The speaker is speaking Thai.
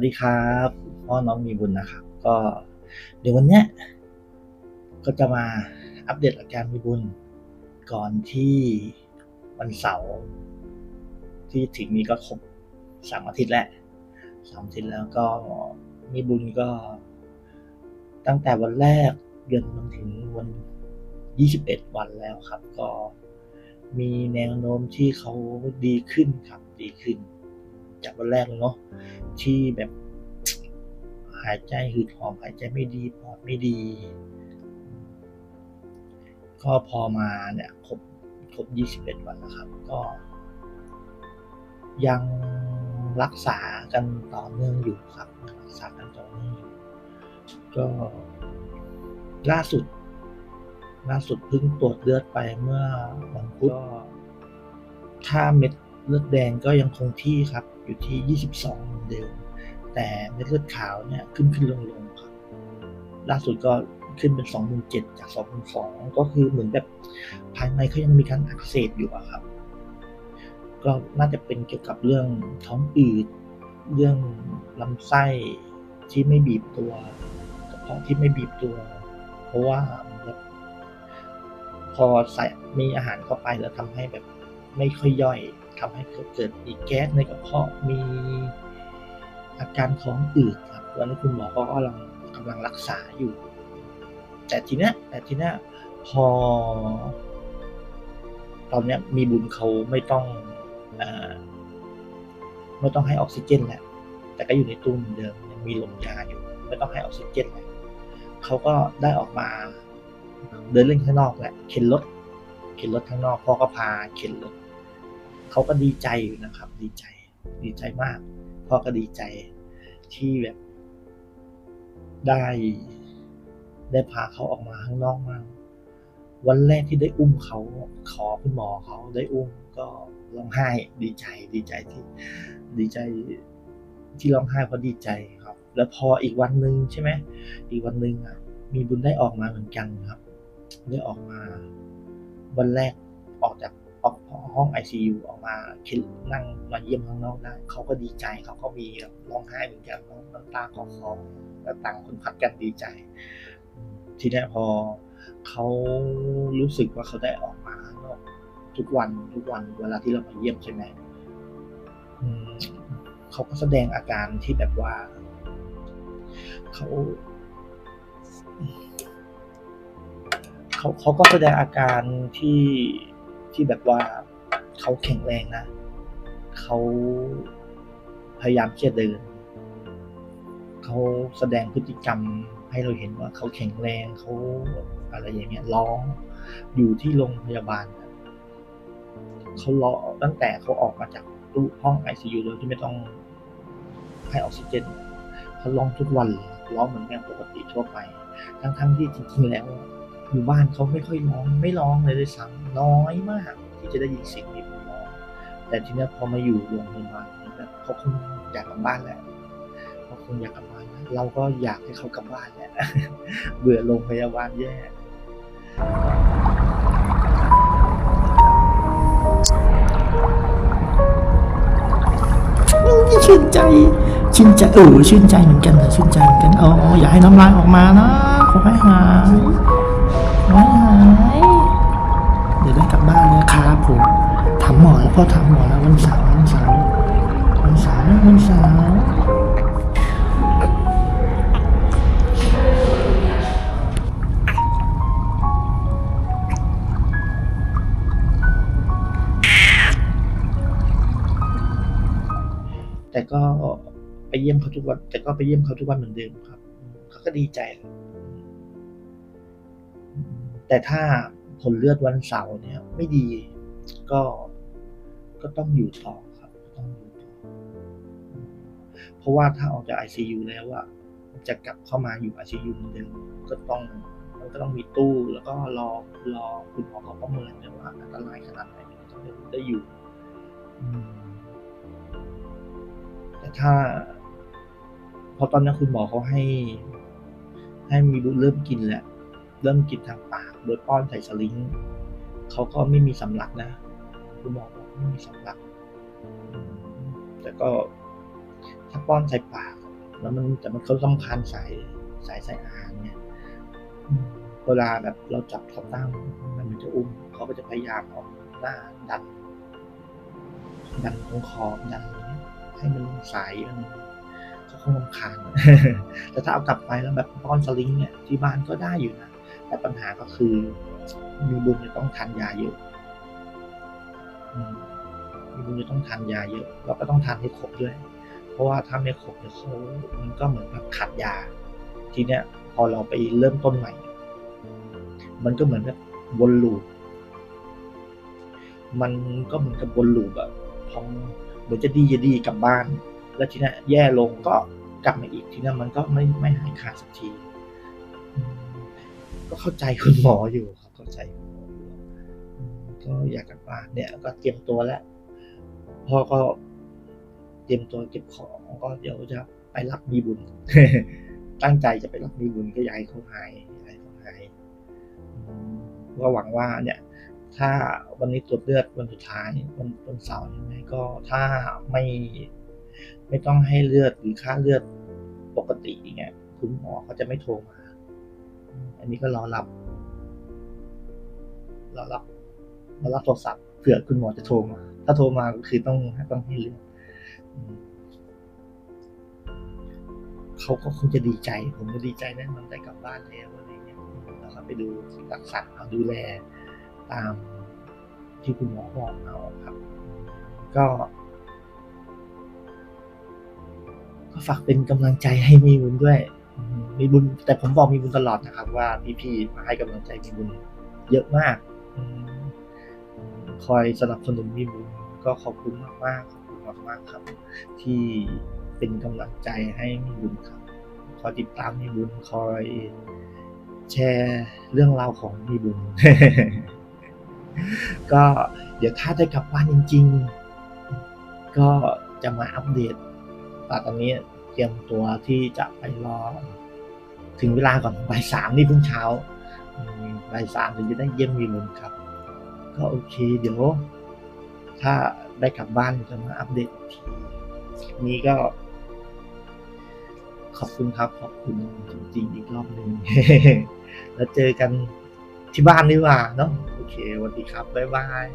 วัสดีครับพ่อน้องมีบุญนะครับ ก็เดี๋ยววันเนี้ยก็จะมาอัปเดตอาการมีบุญ ก่อนที่วันเสาร์ที่ถึงนี้ก็ครบสามอาทิตย์แล้วสามอาทิตย์แล้วก็มีบุญก็ ตั้งแต่วันแรกจนมาถึงวัน21วันแล้วครับ ก็มีแนวโน้มที่เขาดีขึ้นครับดีขึ้น จากวันแรกเลยเนาะ ที่แบบหายใจหืดหอบหายใจไม่ดีปอดไม่ดี ก็พอมาเนี่ยครบครบ21 วันแล้วครับ ก็ ยังรักษากันต่อเนื่องอยู่ครับรักษากันต่อเนื่องอยู่ ก็ล่าสุด ล่าสุดเพิ่งตรวจเลือดไปเมื่อวันพุธก็ค่าเม็ดเลือดแดงก็ยังคงที่ครับ อยู่ที่ 22 เดิม แต่เม็ดเลือดขาวเนี่ยขึ้นขึ้นลงลงครับล่าสุดก็ขึ้นเป็น2 7 0 0จาก 2 2 0 0 ก็คือเหมือนแบบภายในเขายังมีการอักเสบอยู่อะครับ ก็น่าจะเป็นเกี่ยวกับเรื่องท้องอืด เรื่องลำไส้ที่ไม่บีบตัวกระเพาะที่ไม่บีบตัว เพราะว่าแบบพอใส่มีอาหารเข้าไปแล้วทำให้แบบไม่ค่อยย่อยทำให้เกิดอีกแก๊สในกระเพาะมี อาการท้องอืดครับตอนนี้คุณหมอก็กำลังกำลังรักษาอยู่ แต่ทีเนี้ยแต่ทีเนี้ยพอ ตอนเนี้ยมีบุญเขาไม่ต้องอไม่ต้องให้ออกซิเจนแหละแต่ก็อยู่ในตู้เหมือนเดิมยังมีลมยาอยู่ ไม่ต้องให้ออกซิเจนแหละเขาก็ได้ออกมา เดินเล่นข้างนอกแหละเข็นรถเข็นรถข้างนอกพ่อก็พาเข็นรถเขาก็ดีใจอยู่นะครับ ดีใจ ดีใจมาก พ่อก็ดีใจที่แบบ ได้ได้พาเขาออกมาข้างนอกมากวันแรกที่ได้อุ้มเขาขอคุณหมอเขาได้อุ้มก็ร้องไห้ดีใจดีใจที่ ดีใจที่ร้องไห้เพราะดีใจครับ แล้วพออีกวันหนึ่งใช่ไหมอีกวันหนึ่งอะ มีบุญได้ออกมาเหมือนกันครับ ได้ออกมา วันแรกออกจาก ห้องไอซียูออกมาคิดนั่งมาเยี่ยมข้างนอกได้เขาก็ดีใจเขาก็มีร้องไห้เหมือนกันน้ำตาคลอคลอแล้วต่างคนพัดกันดีใจ ทีนี้พอเขารู้สึกว่าเขาได้ออกมาข้างนอกทุกวันทุกวันเวลาที่เรามาเยี่ยมใช่ไหมอืมเขาก็แสดงอาการที่แบบว่าเขาเขาเขาก็แสดงอาการที่ที่แบบว่า เขาแข็งแรงนะเขาพยายามที่จะเดินเขาแสดงพฤติกรรมให้เราเห็นว่าเขาแข็งแรงเขาอะไรอย่างเงี้ยร้องอยู่ที่โรงพยาบาลเขาร้องตั้งแต่เขาออกมาจากตู้ห้องไอซียูโดยที่ไม่ต้องให้ออกซิเจนเขาร้องทุกวันร้องเหมือนแมวปกติทั่วไป ทั้งๆที่จริงๆแล้ว อยู่บ้านเขาไม่ค่อยร้องไม่ร้องเลยด้วยซ้ำน้อยมากที่จะได้ยินเสียงนี้ร้อง แต่ทีนี้พอมาอยู่โรงพยาบาลแบบเขาคงอยากกลับบ้านแหละเขาคงอยากกลับบ้านแล้วเราก็อยากให้เขากลับบ้านแหละเบื่อโรงพยาบาลแย่ชื่นใจ ชื่นใจเออชื่นใจเหมือนกันนะชื่นใจเหมือนกันอ๋ออย่าให้น้ำลายออกมานะขอให้หาย พ่อถามหมอแล้ววันเสาร์วันเสาร์วันเสาร์วันเสาร์แต่ก็ไปเยี่ยมเขาทุกวัน แต่ก็ไปเยี่ยมเขาทุกวันเหมือนเดิมครับเขาก็ดีใจ แต่ถ้าผลเลือดวันเสาร์เนี่ย ไม่ดีก็ ก็ต้องอยู่ต่อครับต้องอยู่ต่อเพราะว่าถ้าออกจาก ICU แล้วอะจะกลับเข้ามาอยู่ ICU เหมือนเดิมก็ต้องมันก็ต้องมีตู้แล้วก็รอรอคุณหมอเขาประเมินว่าอันตรายขนาดไหนต้องได้อยู่แต่ถ้าพอตอนนั้นคุณหมอเขาให้ ให้มีบุเริ่มกินแล้วเริ่มกินทางปากโดยป้อนใส่สลิงเขาก็ไม่มีสำลักนะ คุณหมอก ม่มีสำลักแต่ก็ถ้าป้อนใส่ปาก แล้วมันแต่มันเขาสำคัญสายสายสายอาหารเนี่ยเวลาแบบเราจับเขาตั้งมันมันจะอุ้มเขาก็จะพยายามเอาหน้าดัน ดันตรงคอดันอย่างเงี้ยให้มันสายมันเขาคงรำคาญแต่ถ้าเอากลับไปแล้วแบบป้อนสลิงเนี่ยที่บ้านก็ได้อยู่นะแต่ปัญหาก็คือ มีบุญจะต้องทานยาเยอะ อืมมีบุญจะต้องทานยาเยอะเราก็ต้องทานให้ครบด้วย เพราะว่าถ้าไม่ครบเนี่ยเขามันก็เหมือนแบบขาดยา ทีเนี้ยพอเราไปเริ่มต้นใหม่ มันก็เหมือนแบบวนลูปมันก็เหมือนกับวนลูปอะพอเหมือนจะดีจะดีกลับบ้าน แล้วทีเนี้ยแย่ลงก็กลับมาอีกทีเนี้ยมันก็ไม่ไม่หายขาดสักที ก็เข้าใจคุณหมออยู่ครับเข้าใจ คุณหมออยู่อืมก็อยากกลับบ้านเนี่ยก็เตรียมตัวแล้วพ่อก็เตรียมตัวเก็บของก็เดี๋ยวจะไปรับมีบุญ ตั้งใจจะไปรับมีบุญก็อยากให้เขาหายอยากให้เขาหายก็หวังว่าเนี่ย ถ้าวันนี้ตรวจเลือดวันสุดท้ายวันวันเสาร์ใช่ไหมก็ถ้าไม่ไม่ต้องให้เลือดหรือค่าเลือดปกติอย่างเงี้ยคุณหมอเขาจะไม่โทรมา อันนี้ก็รอรับรอรับ รอรับโทรศัพท์เผื่อคุณหมอจะโทรมาถ้าโทรมาก็คือต้องต้องให้เลือดอืมเขาก็คงจะดีใจ ผมก็ดีใจแน่นอนได้กลับบ้านแล้วอะไรเงี้ยแล้วก็ไปดูรักษาเอาดูแลตามที่คุณหมอบอกเอาครับ ก็ ก็ฝากเป็นกำลังใจให้มีบุญด้วย มีบุญ แต่ผมบอกมีบุญตลอดนะครับ ว่าพี่ๆมาให้กำลังใจมีบุญเยอะมาก คอยสนับสนุนมีบุญก็ขอบคุณมากๆขอบคุณมากๆครับ ที่เป็นกำลังใจให้มีบุญครับ คอยติดตามมีบุญคอยแชร์เรื่องราวของมีบุญ ก็เดี๋ยวถ้าได้กลับบ้านจริง ๆ ก็จะมาอัปเดตแต่ตอนนี้เตรียมตัวที่จะไปรอ ถึงเวลาก่อนบ่ายสามนี่เพิ่งเช้าบ่ายสามถึงจะได้เยี่ยมวีลุนครับ ก็โอเค เดี๋ยว ถ้าได้กลับบ้านจะมาอัปเดตทีคลิปนี้ก็ ขอบคุณครับ ขอบคุณจริงๆอีกรอบหนึ่งแล้วเจอกันที่บ้านดีกว่าเนาะโอเคสวัสดีครับ บ๊ายบาย